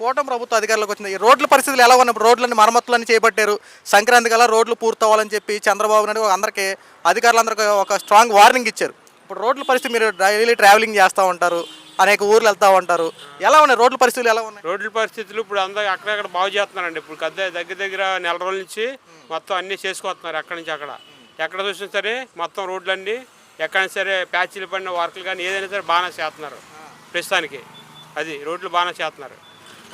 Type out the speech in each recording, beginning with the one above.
కూటమి ప్రభుత్వ అధికారులకు వచ్చింది. ఈ రోడ్ల పరిస్థితులు ఎలా ఉన్నప్పుడు రోడ్లన్నీ మరమ్మతులన్నీ చేపట్టారు. సంక్రాంతి కల్లా రోడ్లు పూర్తవ్వాలని చెప్పి చంద్రబాబు నాయుడు అందరికీ అధికారులందరికీ ఒక స్ట్రాంగ్ వార్నింగ్ ఇచ్చారు. ఇప్పుడు రోడ్ల పరిస్థితి మీరు డైలీ ట్రావెలింగ్ చేస్తూ ఉంటారు అనేక ఊర్లు వెళ్తూ ఉంటారు. ఎలా ఉన్నాయి? రోడ్ల పరిస్థితులు ఎలా ఉన్నాయి? రోడ్ల పరిస్థితులు ఇప్పుడు అందరూ అక్కడక్కడ బాగు చేస్తున్నారండి. ఇప్పుడు కద్ద దగ్గర దగ్గర నెల రోజుల నుంచి మొత్తం అన్నీ చేసుకొస్తున్నారు అక్కడి నుంచి అక్కడ. ఎక్కడ చూసినా సరే మొత్తం రోడ్లన్నీ ఎక్కడైనా సరే ప్యాచీలు పడిన వర్కులు కానీ ఏదైనా సరే బాగానే చేస్తున్నారు. ప్రస్తుతానికి అది రోడ్లు బాగానే చేస్తున్నారు.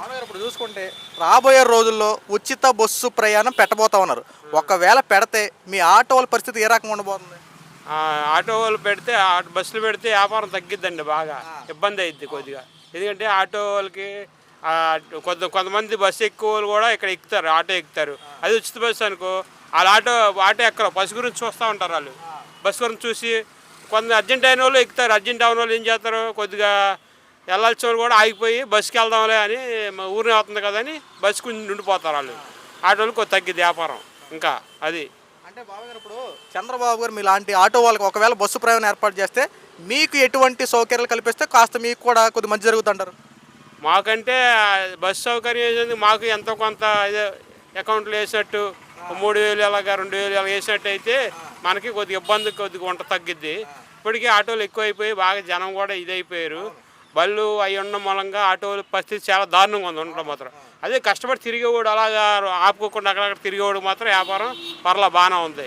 మామగారు ఇప్పుడు చూసుకుంటే రాబోయే రోజుల్లో ఉచిత బస్సు ప్రయాణం పెట్టబోతా ఉన్నారు. ఒకవేళ పెడితే మీ ఆటో వాళ్ళ పరిస్థితి ఏ రకంగా ఉండబోతుంది? ఆటో వాళ్ళు పెడితే ఆ బస్సులు పెడితే వ్యాపారం తగ్గిద్దండి బాగా. ఇబ్బంది అయ్యిద్ది కొద్దిగా. ఎందుకంటే ఆటో వాళ్ళకి కొంత కొంతమంది బస్సు ఎక్కువ వాళ్ళు కూడా ఇక్కడ ఎక్కుతారు ఆటో ఎక్కుతారు. అది ఉచిత బస్సు అనుకో వాళ్ళు ఆటో ఆటో ఎక్కరు బస్సు గురించి చూస్తూ ఉంటారు వాళ్ళు. బస్సు గురించి చూసి కొంత అర్జెంట్ అయిన వాళ్ళు ఎక్కుతారు అర్జెంట్ అయిన వాళ్ళు ఏం చేస్తారు? కొద్దిగా వెళ్ళాల్సిన వాళ్ళు కూడా ఆగిపోయి బస్సుకి వెళ్దాంలే అని మా ఊరిని అవుతుంది కదా అని బస్సుకు ఉండిపోతారు వాళ్ళు. ఆటోలకు కొద్ది తగ్గిద్ది వ్యాపారం. ఇంకా అది. అంటే బాబు గారు ఇప్పుడు చంద్రబాబు గారు మీలాంటి ఆటో వాళ్ళకి ఒకవేళ బస్సు ప్రయాణం ఏర్పాటు చేస్తే మీకు ఎటువంటి సౌకర్యాలు కల్పిస్తే కాస్త మీకు కూడా కొద్ది మంచి జరుగుతుంటారు? మాకంటే బస్సు సౌకర్యం మాకు ఎంతో కొంత అకౌంట్లో వేసినట్టు మూడు వేలు అలాగా రెండు వేలు అలా వేసినట్టు అయితే మనకి కొద్దిగా ఇబ్బంది కొద్దిగా వంట తగ్గిద్ది. ఇప్పటికీ ఆటోలు ఎక్కువైపోయి బాగా జనం కూడా ఇదైపోయారు. బళ్ళు అవి ఉన్న మూలంగా ఆటోల పరిస్థితి చాలా దారుణంగా ఉంది ఉండడం మాత్రం. అదే కష్టపడి తిరిగేవాడు అలాగా ఆపుకోకుండా అక్కడక్కడ తిరిగేవాడు మాత్రం వ్యాపారం పర్లా బాగానే ఉంది.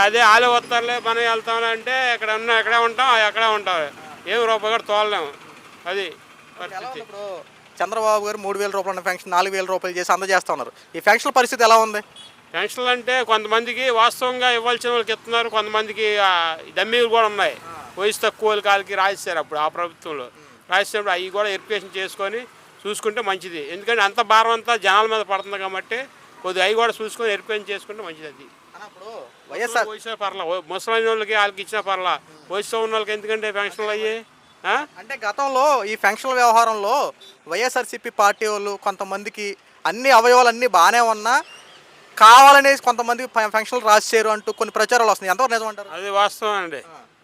అదే ఆలే వస్తారులే మనం వెళ్తాం అంటే ఇక్కడ ఉన్న ఎక్కడే ఉంటాం ఎక్కడే ఉంటాం. ఏం రూపాయి కూడా తోలలేము. అది పరిస్థితి చంద్రబాబు గారు మూడు వేల రూపాయల ఫంక్షన్ నాలుగు వేల రూపాయలు చేసి అందజేస్తా ఉన్నారు. ఈ ఫంక్షన్ పరిస్థితి ఎలా ఉంది? పెన్షన్లు అంటే కొంతమందికి వాస్తవంగా ఇవ్వాల్సిన వాళ్ళకి ఇస్తున్నారు కొంతమందికి ఆ, డమ్మీలు కూడా ఉన్నాయి. వయసు తక్కువ కాళ్ళకి రాసేశారు అప్పుడు ఆ ప్రభుత్వంలో. రాసేటప్పుడు అవి కూడా వెరిఫికేషన్ చేసుకొని చూసుకుంటే మంచిది. ఎందుకంటే అంత భారం అంతా జనాల మీద పడుతుంది కాబట్టి కొద్దిగా అవి కూడా చూసుకొని వెరిఫికేషన్ చేసుకుంటే మంచిది అది. వయసు పర్లా ముసలైన వాళ్ళకి వాళ్ళకి ఇచ్చినా పర్లా. వయసులో ఉన్న వాళ్ళకి ఎందుకంటే పెన్షన్లు అయ్యి? అంటే గతంలో ఈ ఫంక్షన్ వ్యవహారంలో వైఎస్ఆర్సీపీ పార్టీ వాళ్ళు కొంతమందికి అన్ని అవయవాలు అన్నీ బాగానే ఉన్నా కావాలనే కొంతమంది ఫంక్షన్లు రాసేశారు అంటూ కొన్ని ప్రచారాలు వస్తున్నాయి. ఎంతవరకు నిజం అంటారు అది వాస్తవం అండి.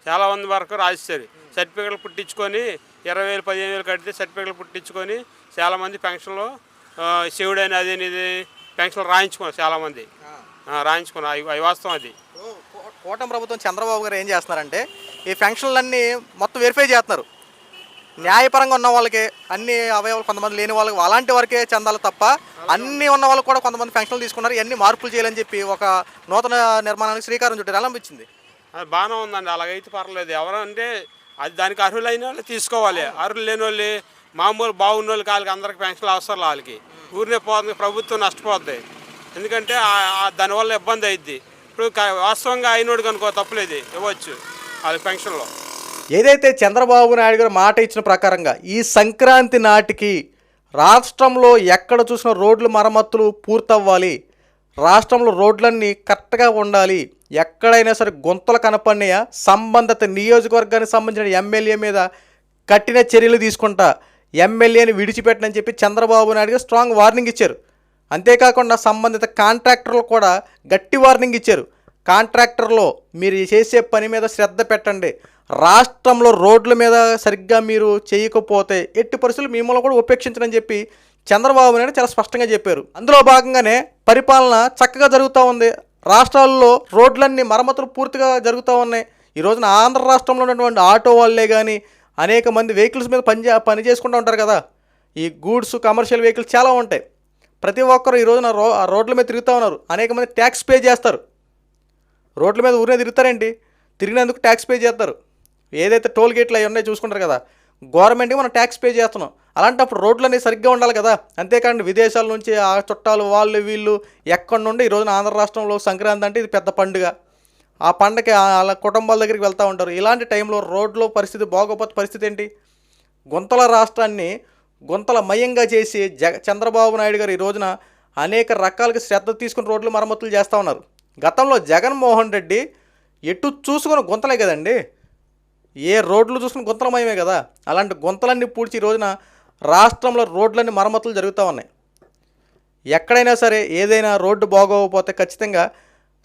చాలా మంది వరకు రాసేసారు సర్టిఫికెట్లు పుట్టించుకొని ఇరవై వేలు పదిహేను వేలు కడితే సర్టిఫికెట్లు పుట్టించుకొని చాలామంది పెన్షన్లో శివుడైన అది ఇది పెన్షన్లు రాయించుకున్నారు చాలామంది. రాయించుకున్నారు. అవి వాస్తవం అది. కూటమి ప్రభుత్వం చంద్రబాబు గారు ఏం చేస్తున్నారంటే ఈ ఫంక్షన్లన్నీ మొత్తం వెరిఫై చేస్తున్నారు. న్యాయపరంగా ఉన్న వాళ్ళకి అన్ని అవయవాలు కొంతమంది లేని వాళ్ళకి అలాంటి వరకే చెందాలి తప్ప అన్ని ఉన్న వాళ్ళకి కూడా కొంతమంది ఫంక్షన్లు తీసుకున్నారు. ఇవన్నీ మార్పులు చేయాలని చెప్పి ఒక నూతన నిర్మాణానికి శ్రీకారం చుట్టారు ఎలా అనిపించింది అది బాగానే ఉందండి. అలాగైతే పర్లేదు. ఎవరంటే అది దానికి అర్హులైన వాళ్ళు తీసుకోవాలి. అర్హులు లేని వాళ్ళు మామూలు బాగున్న వాళ్ళకి వాళ్ళకి అందరికి పెన్షన్లు అవసరం వాళ్ళకి. ఊరినే పోతుంది ప్రభుత్వం నష్టపోద్ది. ఎందుకంటే దానివల్ల ఇబ్బంది అయింది ఇప్పుడు వాస్తవంగా అయినోడు కనుకో తప్పులేదు ఇవ్వచ్చు వాళ్ళకి పెన్షన్లో. ఏదైతే చంద్రబాబు నాయుడు గారు మాట ఇచ్చిన ప్రకారంగా ఈ సంక్రాంతి నాటికి రాష్ట్రంలో ఎక్కడ చూసిన రోడ్లు మరమ్మతులు పూర్తవ్వాలి. రాష్ట్రంలో రోడ్లన్నీ కరెక్ట్గా ఉండాలి. ఎక్కడైనా సరే గుంతలు కనపడినాయా? సంబంధిత నియోజకవర్గానికి సంబంధించిన ఎమ్మెల్యే మీద కఠిన చర్యలు తీసుకుంటా ఎమ్మెల్యేని విడిచిపెట్టనని చెప్పి చంద్రబాబు నాయుడుగా స్ట్రాంగ్ వార్నింగ్ ఇచ్చారు. అంతేకాకుండా సంబంధిత కాంట్రాక్టర్లు కూడా గట్టి వార్నింగ్ ఇచ్చారు. కాంట్రాక్టర్లో మీరు చేసే పని మీద శ్రద్ధ పెట్టండి. రాష్ట్రంలో రోడ్ల మీద సరిగ్గా మీరు చేయకపోతే ఎట్టి పరిస్థితులు మిమ్మల్ని కూడా ఉపేక్షించడం చెప్పి చంద్రబాబు నాయుడు చాలా స్పష్టంగా చెప్పారు. అందులో భాగంగానే పరిపాలన చక్కగా జరుగుతూ ఉంది. రాష్ట్రాల్లో రోడ్లన్నీ మరమ్మతులు పూర్తిగా జరుగుతూ ఉన్నాయి. ఈ రోజున ఆంధ్ర రాష్ట్రంలో ఉన్నటువంటి ఆటో వాళ్ళే కానీ అనేక మంది వెహికల్స్ మీద పని చే- పని చేసుకుంటూ ఉంటారు కదా. ఈ గూడ్స్ కమర్షియల్ వెహికల్స్ చాలా ఉంటాయి. ప్రతి ఒక్కరు ఈ రోజున రో రోడ్ల మీద తిరుగుతూ ఉన్నారు. అనేక మంది ట్యాక్స్ పే చేస్తారు. రోడ్ల మీద ఊరినే తిరుగుతారేంటి? తిరిగినందుకు ట్యాక్స్ పే చేస్తారు. ఏదైతే టోల్ గేట్లు అవి ఉన్నాయో చూసుకుంటారు కదా. గవర్నమెంట్కి మనం ట్యాక్స్ పే చేస్తున్నాం. అలాంటప్పుడు రోడ్లు అనేవి సరిగ్గా ఉండాలి కదా. అంతేకాండి విదేశాల నుంచి ఆ చుట్టాలు వాళ్ళు వీళ్ళు ఎక్కడి నుండి ఈ రోజున ఆంధ్ర రాష్ట్రంలో సంక్రాంతి అంటే ఇది పెద్ద పండుగ. ఆ పండగకి వాళ్ళ కుటుంబాల దగ్గరికి వెళ్తూ ఉంటారు. ఇలాంటి టైంలో రోడ్లో పరిస్థితి బాగోపోతే పరిస్థితి ఏంటి? గుంతల రాష్ట్రాన్ని గుంతల మయంగా చేసి జగ చంద్రబాబు నాయుడు గారు ఈ రోజున అనేక రకాలుగా శ్రద్ధ తీసుకుని రోడ్లు మరమ్మతులు చేస్తూ ఉన్నారు. గతంలో జగన్మోహన్ రెడ్డి ఎటు చూసుకుని గుంతలే కదండి. ఏ రోడ్లు చూసుకుని గుంతలమయమే కదా. అలాంటి గుంతలన్నీ పూడ్చి ఈ రోజున రాష్ట్రంలో రోడ్లన్నీ మరమ్మతులు జరుగుతూ ఉన్నాయి. ఎక్కడైనా సరే ఏదైనా రోడ్డు బాగోకపోతే ఖచ్చితంగా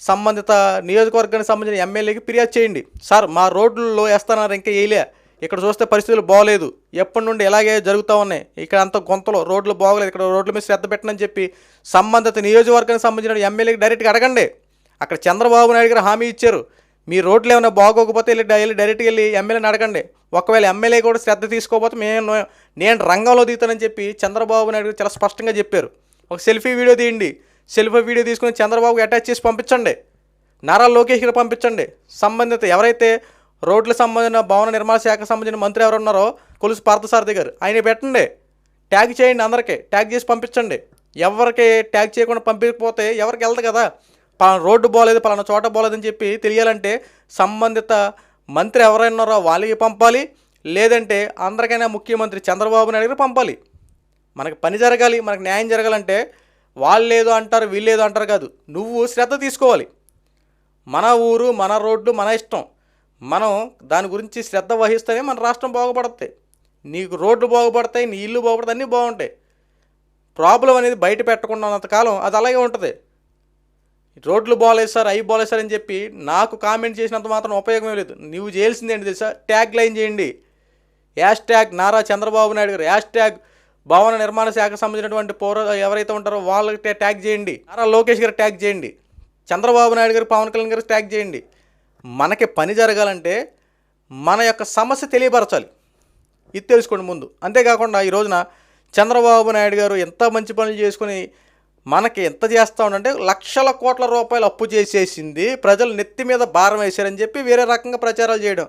సంబంధిత నియోజకవర్గానికి సంబంధించిన ఎమ్మెల్యేకి ఫిర్యాదు చేయండి. సార్ మా రోడ్లలో వేస్తున్నారు ఇంకా వేయలే. ఇక్కడ చూస్తే పరిస్థితులు బాగోలేదు. ఎప్పటి నుండి ఇలాగే జరుగుతూ ఉన్నాయి. ఇక్కడ అంత గొంతలు రోడ్లు బాగోలేదు. ఇక్కడ రోడ్ల మీద శ్రద్ధ పెట్టనని చెప్పి సంబంధిత నియోజకవర్గానికి సంబంధించిన ఎమ్మెల్యేకి డైరెక్ట్గా అడగండి. అక్కడ చంద్రబాబు నాయుడు గారు హామీ ఇచ్చారు. మీ రోడ్లు ఏమైనా బాగోకపోతే వెళ్ళి వెళ్ళి డైరెక్ట్గా వెళ్ళి ఎమ్మెల్యేని అడగండి. ఒకవేళ ఎమ్మెల్యే కూడా శ్రద్ధ తీసుకోకపోతే మేము నేను రంగంలో దిగుతానని చెప్పి చంద్రబాబు నాయుడు చాలా స్పష్టంగా చెప్పారు. ఒక సెల్ఫీ వీడియో తీయండి. సెల్ఫీ వీడియో తీసుకుని చంద్రబాబుకి అటాచ్ చేసి పంపించండి. నారా లోకేష్ గారు పంపించండి. సంబంధిత ఎవరైతే రోడ్ల సంబంధించిన భవన నిర్మాణ శాఖ సంబంధించిన మంత్రి ఎవరు ఉన్నారో కొలుసు పార్థసారథి గారు ఆయన పెట్టండి. ట్యాగ్ చేయండి అందరికీ. ట్యాగ్ చేసి పంపించండి. ఎవరికి ట్యాగ్ చేయకుండా పంపించకపోతే ఎవరికి వెళ్తుంది కదా? పలానా రోడ్డు బోలేదు పలానా చోట బోలేదని చెప్పి తెలియాలంటే సంబంధిత మంత్రి ఎవరైనా ఉన్నారో వాళ్ళకి పంపాలి. లేదంటే అందరికైనా ముఖ్యమంత్రి చంద్రబాబు నాయుడు పంపాలి. మనకి పని జరగాలి మనకు న్యాయం జరగాలంటే వాళ్ళు ఏదో అంటారు వీళ్ళు ఏదో అంటారు కాదు. నువ్వు శ్రద్ధ తీసుకోవాలి. మన ఊరు మన రోడ్లు మన ఇష్టం. మనం దాని గురించి శ్రద్ధ వహిస్తేనే మన రాష్ట్రం బాగుపడుతుంది నీకు రోడ్లు బాగుపడతాయి నీ ఇల్లు బాగుపడతాయి అన్నీ బాగుంటాయి. ప్రాబ్లం అనేది బయట పెట్టకుండా ఉన్నంతకాలం అది అలాగే ఉంటుంది. రోడ్లు బాగాలేదు సార్ అవి బాగాలేదు సార్ అని చెప్పి నాకు కామెంట్ చేసినంత మాత్రం ఉపయోగమే లేదు. నువ్వు చేయాల్సింది ఏంటి తెలుసా? ట్యాగ్ లైన్ చేయండి. Hash tag Nara Chandrababu Naidu garu. Hash tag భవన నిర్మాణ శాఖకు సంబంధించినటువంటి పౌర ఎవరైతే ఉంటారో వాళ్ళకి ట్యాగ్ చేయండి. నారా లోకేష్ గారు ట్యాగ్ చేయండి. చంద్రబాబు నాయుడు గారు పవన్ కళ్యాణ్ గారు ట్యాగ్ చేయండి. మనకి పని జరగాలంటే మన యొక్క సమస్య తెలియపరచాలి. ఇది తెలుసుకోండి ముందు. అంతేకాకుండా ఈ రోజున చంద్రబాబు నాయుడు గారు ఎంత మంచి పనులు చేసుకుని మనకి ఎంత చేస్తా ఉండంటే లక్షల కోట్ల రూపాయలు అప్పు చేసేసింది ప్రజలు నెత్తి మీద భారం వేశారని చెప్పి వేరే రకంగా ప్రచారాలు చేయడం.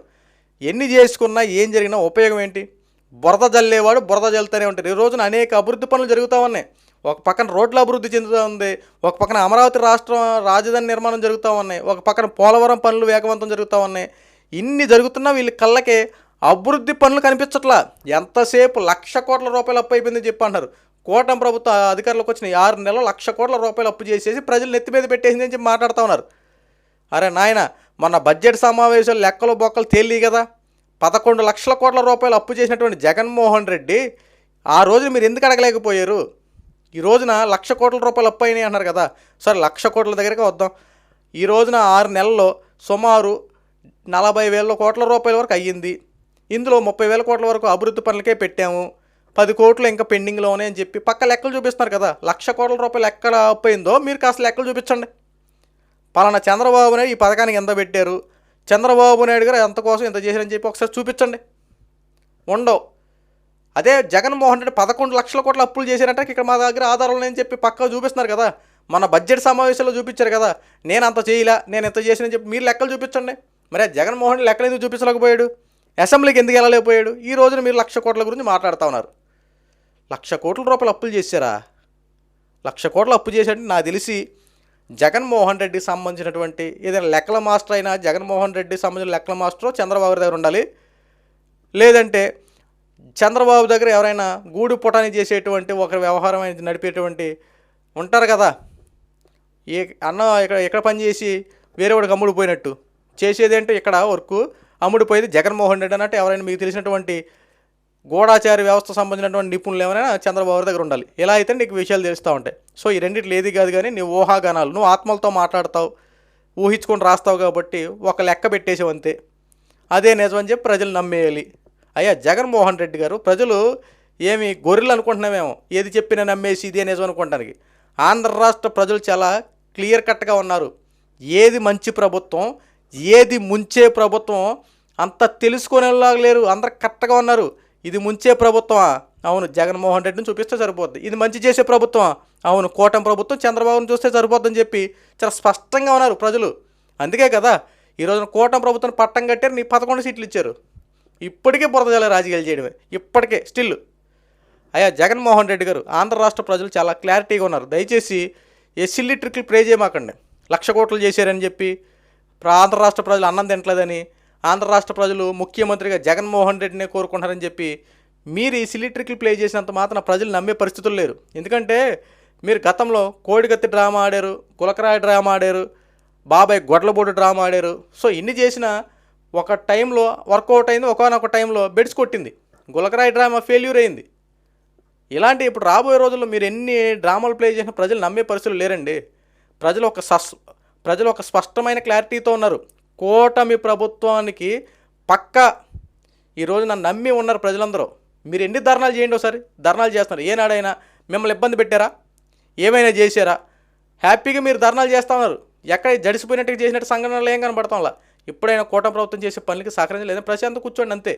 ఎన్ని చేసుకున్నా ఏం జరిగినా ఉపయోగం ఏంటి? బురద జల్లేవాడు బురద జల్లుతూనే ఉంటారు ఈ రోజున అనేక అభివృద్ధి పనులు జరుగుతూ ఉన్నాయి. ఒక పక్కన రోడ్ల అభివృద్ధి చెందుతూ ఉంది ఒక పక్కన అమరావతి రాష్ట్రం రాజధాని నిర్మాణం జరుగుతూ ఉన్నాయి ఒక పక్కన పోలవరం పనులు వేగవంతం జరుగుతూ ఉన్నాయి. ఇన్ని జరుగుతున్నా వీళ్ళ కళ్ళకే అభివృద్ధి పనులు కనిపించట్లా. ఎంతసేపు లక్ష కోట్ల రూపాయలు అప్పు అయిపోయిందని చెప్పి అంటారు కూటమి ప్రభుత్వ అధికారులకు వచ్చిన ఆరు నెలలు లక్ష కోట్ల రూపాయలు అప్పు చేసేసి ప్రజలు నెత్తి మీద పెట్టేసింది అని చెప్పి మాట్లాడుతూ ఉన్నారు. అరే నాయన మన బడ్జెట్ సమావేశాలు లెక్కలు బొక్కలు తేలి కదా. పదకొండు లక్షల కోట్ల రూపాయలు అప్పు చేసినటువంటి జగన్మోహన్ రెడ్డి ఆ రోజున మీరు ఎందుకు అడగలేకపోయారు? ఈ రోజున లక్ష కోట్ల రూపాయలు అప్పు అయినాయి అన్నారు కదా. సరే లక్ష కోట్ల దగ్గరికి వద్దాం. ఈ రోజున ఆరు నెలల్లో సుమారు నలభై వేల కోట్ల రూపాయల వరకు అయ్యింది. ఇందులో ముప్పై వేల కోట్ల వరకు అభివృద్ధి పనులకే పెట్టాము. పది కోట్లు ఇంకా పెండింగ్లో ఉన్నాయని చెప్పి పక్క లెక్కలు చూపిస్తున్నారు కదా. లక్ష కోట్ల రూపాయలు ఎక్కడ పోయిందో అయిందో మీరు కాస్త లెక్కలు చూపించండి. పలానా చంద్రబాబు నాయుడు ఈ పథకానికి ఎంత పెట్టారు? చంద్రబాబు నాయుడు గారు ఎంత కోసం ఎంత చేశారని చెప్పి ఒకసారి చూపించండి. ఉండవు. అదే జగన్మోహన్ రెడ్డి పదకొండు లక్షల కోట్ల అప్పులు చేశారంటే ఇక్కడ మా దగ్గర ఆధారాలు ఉన్నాయని చెప్పి పక్కా చూపిస్తున్నారు కదా. మన బడ్జెట్ సమావేశంలో చూపించారు కదా. నేను అంత చేయలే నేను ఎంత చేసినని చెప్పి మీరు లెక్కలు చూపించండి. మరి జగన్మోహన్ రెడ్డి లెక్కలు ఎందుకు చూపించలేకపోయాడు? అసెంబ్లీకి ఎందుకు వెళ్ళలేకపోయాడు? ఈ రోజున మీరు లక్ష కోట్ల గురించి మాట్లాడుతూ ఉన్నారు. లక్ష కోట్ల రూపాయలు అప్పులు చేశారా? లక్ష కోట్ల అప్పు చేశాడంటే నాకు తెలిసి జగన్మోహన్ రెడ్డికి సంబంధించినటువంటి ఏదైనా లెక్కల మాస్టర్ అయినా జగన్మోహన్ రెడ్డికి సంబంధించిన లెక్కల మాస్టర్ చంద్రబాబు దగ్గర ఉండాలి. లేదంటే చంద్రబాబు దగ్గర ఎవరైనా గూడు పుటాని చేసేటువంటి ఒక వ్యవహారం అనేది నడిపేటువంటి ఉంటారు కదా. ఏ అన్న ఇక్కడ ఎక్కడ పనిచేసి వేరే వాడికి అమ్ముడు పోయినట్టు. చేసేదేంటో ఇక్కడ వర్క్ అమ్ముడిపోయేది జగన్మోహన్ రెడ్డి అన్నట్టు ఎవరైనా మీకు తెలిసినటువంటి గూఢాచారి వ్యవస్థ సంబంధించినటువంటి నిపుణులు ఏమైనా చంద్రబాబు దగ్గర ఉండాలి. ఇలా అయితే నీకు విషయాలు తెలుస్తూ ఉంటాయి. సో ఈ రెండింటిలో ఏది కాదు కానీ నీ ఊహాగానాలు నువ్వు ఆత్మలతో మాట్లాడతావు ఊహించుకొని రాస్తావు కాబట్టి ఒక లెక్క పెట్టేసావు అంతే. అదే నిజం అని చెప్పి ప్రజలు నమ్మేయాలి. అయ్యా జగన్మోహన్ రెడ్డి గారు ప్రజలు ఏమి గొర్రెలు అనుకుంటున్నామేమో. ఏది చెప్పినా నమ్మేసి ఇదే నిజం అనుకుంటానికి. ఆంధ్ర రాష్ట్ర ప్రజలు చాలా క్లియర్ కట్గా ఉన్నారు. ఏది మంచి ప్రభుత్వం ఏది ముంచే ప్రభుత్వం అంత తెలుసుకునేలాగా లేరు. అందరు కరెక్ట్గా ఉన్నారు. ఇది ముంచే ప్రభుత్వమా? అవును జగన్మోహన్ రెడ్డిని చూపిస్తే సరిపోద్ది. ఇది మంచి చేసే ప్రభుత్వం అవును కూటమి ప్రభుత్వం చంద్రబాబును చూస్తే సరిపోద్దని చెప్పి చాలా స్పష్టంగా ఉన్నారు ప్రజలు. అందుకే కదా ఈరోజున రోజున కూటమి ప్రభుత్వం పట్టం కట్టారు నీ పదకొండు సీట్లు ఇచ్చారు. ఇప్పటికే బురదజాల రాజకీయాలు చేయడమే. ఇప్పటికే స్టిల్. అయ్యా జగన్మోహన్ రెడ్డి గారు ఆంధ్ర రాష్ట్ర ప్రజలు చాలా క్లారిటీగా ఉన్నారు. దయచేసి ఎస్సిల్లి ట్రిక్లు ప్రే చేయమాకండి. లక్ష కోట్లు చేశారని చెప్పి ఆంధ్ర రాష్ట్ర ప్రజలు అన్నం తినట్లేదని ఆంధ్ర రాష్ట్ర ప్రజలు ముఖ్యమంత్రిగా జగన్మోహన్ రెడ్డినే కోరుకుంటారని చెప్పి మీరు ఈ సిలిట్రిక్లు ప్లే చేసినంత మాత్రం ప్రజలు నమ్మే పరిస్థితులు లేరు. ఎందుకంటే మీరు గతంలో కోడిగత్తి డ్రామా ఆడారు కులకరాయ డ్రామా ఆడారు బాబాయ్ గొడ్లబోడు డ్రామా ఆడారు. సో ఇన్ని చేసిన ఒక టైంలో వర్కౌట్ అయింది ఒకనొక టైంలో బెడ్స్ కొట్టింది. గులకరాయ డ్రామా ఫెయిల్యూర్ అయింది. ఇలాంటి ఇప్పుడు రాబోయే రోజుల్లో మీరు ఎన్ని డ్రామాలు ప్లే చేసిన ప్రజలు నమ్మే పరిస్థితులు లేరండి. ప్రజలు ఒక సస్ ప్రజలు ఒక స్పష్టమైన క్లారిటీతో ఉన్నారు. కూటమి ప్రభుత్వానికి పక్క ఈరోజు నన్ను నమ్మి ఉన్నారు ప్రజలందరూ. మీరు ఎన్ని ధర్నాలు చేయండి ఒకసారి? ధర్నాలు చేస్తున్నారు. ఏనాడైనా మిమ్మల్ని ఇబ్బంది పెట్టారా? ఏమైనా చేశారా? హ్యాపీగా మీరు ధర్నాలు చేస్తా ఉన్నారు. ఎక్కడ జడిసిపోయినట్టుగా చేసినట్టు సంఘటనలు ఏం కనబడతాంలా ఇప్పుడైనా కూటమి ప్రభుత్వం చేసే పనులకి సహకరించలేదు ప్రశాంతం కూర్చోండి అంతే.